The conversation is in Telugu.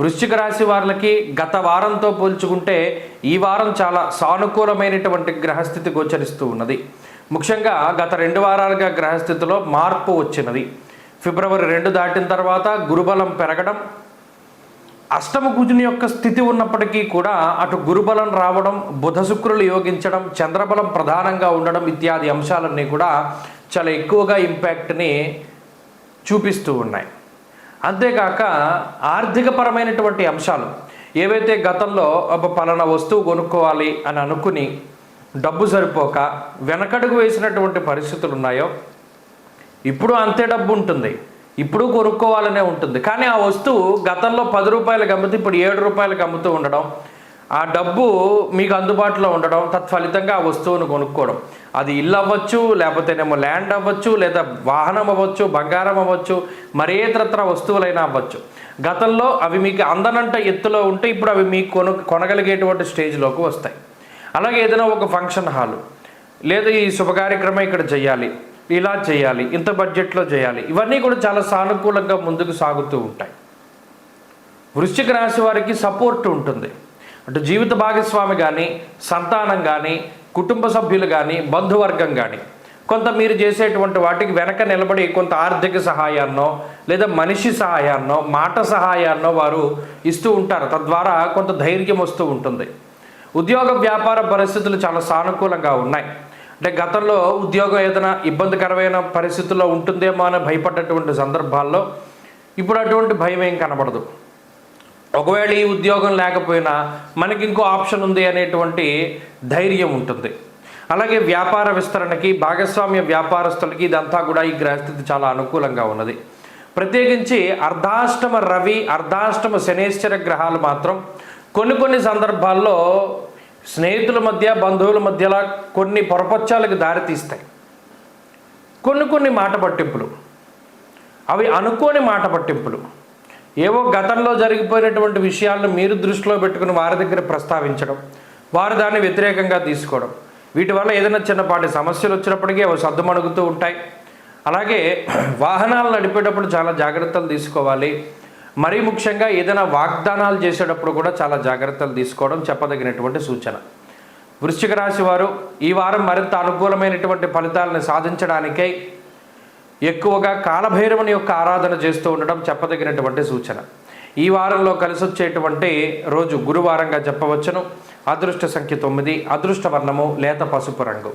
వృశ్చిక రాశి వారికి గత వారంతో పోల్చుకుంటే ఈ వారం చాలా సానుకూలమైనటువంటి గ్రహస్థితి గోచరిస్తూ ఉన్నది. ముఖ్యంగా గత రెండు వారాలుగా గ్రహస్థితిలో మార్పు వచ్చినది. ఫిబ్రవరి రెండు దాటిన తర్వాత గురుబలం పెరగడం అష్టమ కుజుని యొక్క స్థితి ఉన్నప్పటికీ కూడా అటు గురుబలం రావడం బుధ శుక్రులు యోగించడం చంద్రబలం ప్రధానంగా ఉండడం ఇత్యాది అంశాలన్నీ కూడా చాలా ఎక్కువగా ఇంపాక్ట్ని చూపిస్తూ ఉన్నాయి. అంతేకాక ఆర్థికపరమైనటువంటి అంశాలు ఏవైతే గతంలో ఒక పలానా వస్తువు కొనుక్కోవాలి అని అనుకుని డబ్బు సరిపోక వెనకడుగు వేసినటువంటి పరిస్థితులు ఉన్నాయో ఇప్పుడు అంతే డబ్బు ఉంటుంది. ఇప్పుడు కొనుక్కోవాలనే ఉంటుంది. కానీ ఆ వస్తువు గతంలో పది రూపాయలకు అమ్మితే ఇప్పుడు ఏడు రూపాయలకు అమ్ముతూ ఉండడం ఆ డబ్బు మీకు అందుబాటులో ఉండడం తత్ఫలితంగా ఆ వస్తువును కొనుక్కోవడం. అది ఇల్లు అవ్వచ్చు లేకపోతేనేమో ల్యాండ్ అవ్వచ్చు లేదా వాహనం అవ్వచ్చు బంగారం అవ్వచ్చు మరే ఇతరత్ర వస్తువులైనా అవ్వచ్చు. గతంలో అవి మీకు అందనంట ఎత్తులో ఉంటే ఇప్పుడు అవి మీకు కొను కొనగలిగేటువంటి స్టేజ్లోకి వస్తాయి. అలాగే ఏదైనా ఒక ఫంక్షన్ హాలు లేదా ఈ శుభకార్యక్రమం ఇక్కడ చేయాలి ఇలా చేయాలి ఇంత బడ్జెట్లో చేయాలి ఇవన్నీ కూడా చాలా సానుకూలంగా ముందుకు సాగుతూ ఉంటాయి. వృశ్చిక రాశి వారికి సపోర్ట్ ఉంటుంది. అంటే జీవిత భాగస్వామి కానీ సంతానం కానీ కుటుంబ సభ్యులు కానీ బంధువర్గం కానీ కొంత మీరు చేసేటువంటి వాటికి వెనక నిలబడి కొంత ఆర్థిక సహాయాన్నో లేదా మనిషి సహాయాన్నో మాట సహాయాన్నో వారు ఇస్తూ ఉంటారు. తద్వారా కొంత ధైర్యం వస్తూ ఉంటుంది. ఉద్యోగ వ్యాపార పరిస్థితులు చాలా సానుకూలంగా ఉన్నాయి. అంటే గతంలో ఉద్యోగం ఏదైనా ఇబ్బందికరమైన పరిస్థితుల్లో ఉంటుందేమో అని భయపడ్డటువంటి సందర్భాల్లో ఇప్పుడు అటువంటి భయం ఏం కనబడదు. ఒకవేళ ఈ ఉద్యోగం లేకపోయినా మనకి ఇంకో ఆప్షన్ ఉంది అనేటువంటి ధైర్యం ఉంటుంది. అలాగే వ్యాపార విస్తరణకి భాగస్వామ్య వ్యాపారస్తులకి ఇదంతా కూడా ఈ గ్రహస్థితి చాలా అనుకూలంగా ఉన్నది. ప్రత్యేకించి అర్ధాష్టమ రవి అర్ధాష్టమ శనేశ్వర గ్రహాలు మాత్రం కొన్ని కొన్ని సందర్భాల్లో స్నేహితుల మధ్య బంధువుల మధ్యలా కొన్ని పొరపచ్చాలకు దారితీస్తాయి కొన్ని కొన్ని మాట పట్టింపులు. అవి అనుకోని మాట పట్టింపులు. ఏవో గతంలో జరిగిపోయినటువంటి విషయాలను మీరు దృష్టిలో పెట్టుకుని వారి దగ్గర ప్రస్తావించడం వారు దాన్ని వ్యతిరేకంగా తీసుకోవడం. వీటి వల్ల ఏదైనా చిన్నపాటి సమస్యలు వచ్చినప్పటికీ అవి సర్దుమణుగుతూ ఉంటాయి. అలాగే వాహనాలు నడిపేటప్పుడు చాలా జాగ్రత్తలు తీసుకోవాలి. మరీ ముఖ్యంగా ఏదైనా వాగ్దానాలు చేసేటప్పుడు కూడా చాలా జాగ్రత్తలు తీసుకోవడం చెప్పదగినటువంటి సూచన. వృశ్చిక రాశి వారు ఈ వారం మరింత అనుకూలమైనటువంటి ఫలితాలను సాధించడానికై ఎక్కువగా కాలభైరవుని యొక్క ఆరాధన చేస్తూ ఉండడం చెప్పదగినటువంటి సూచన. ఈ వారంలో కలిసి వచ్చేటువంటి రోజు గురువారంగా చెప్పవచ్చును. అదృష్ట సంఖ్య తొమ్మిది అదృష్ట వర్ణము లేత పసుపు రంగు.